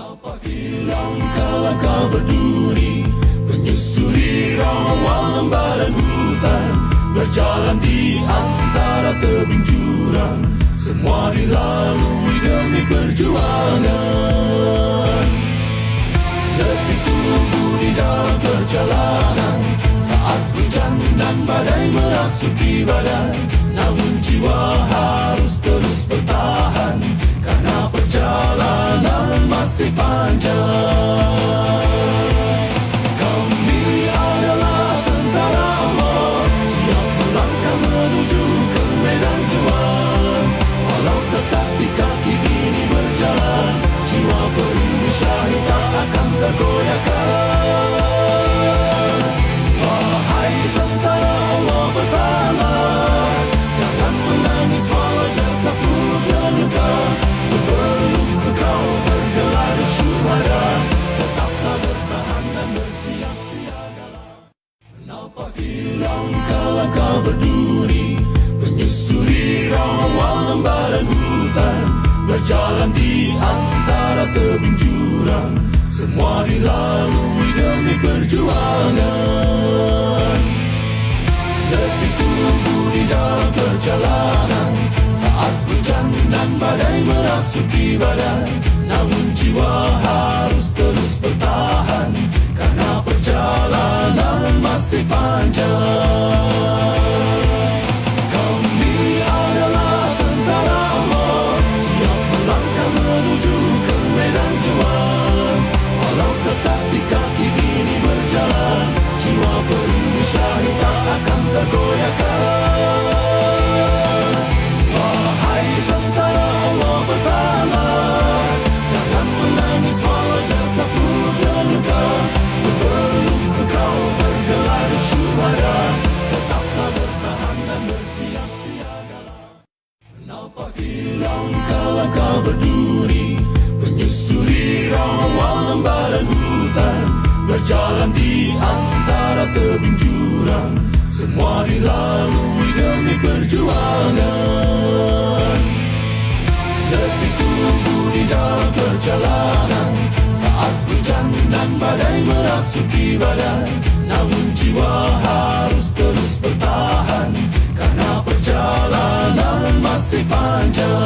Nampak hilang langkah berduri Menyusuri rawa lembaran hutan Berjalan di antara tebing jurang. Semua dilalui demi perjuangan. Detik tunggu di dalam perjalanan Saat hujan dan badai merasuki badan perjalanan berduri Menyusuri rawa lembaran hutan Berjalan di antara tebing jurang. Semua dilalui demi perjuangan. Detik tunggu di dalam perjalanan. Saat hujan dan badai merasuki badan. Namun jiwa harus terus bertahan Hilang langkah berduri Menyusuri rawa lembaran hutan Berjalan di antara tebing jurang Semua dilalui demi perjuangan. Detik tunggu di dalam perjalanan Saat hujan dan badai merasuki badan Toronto.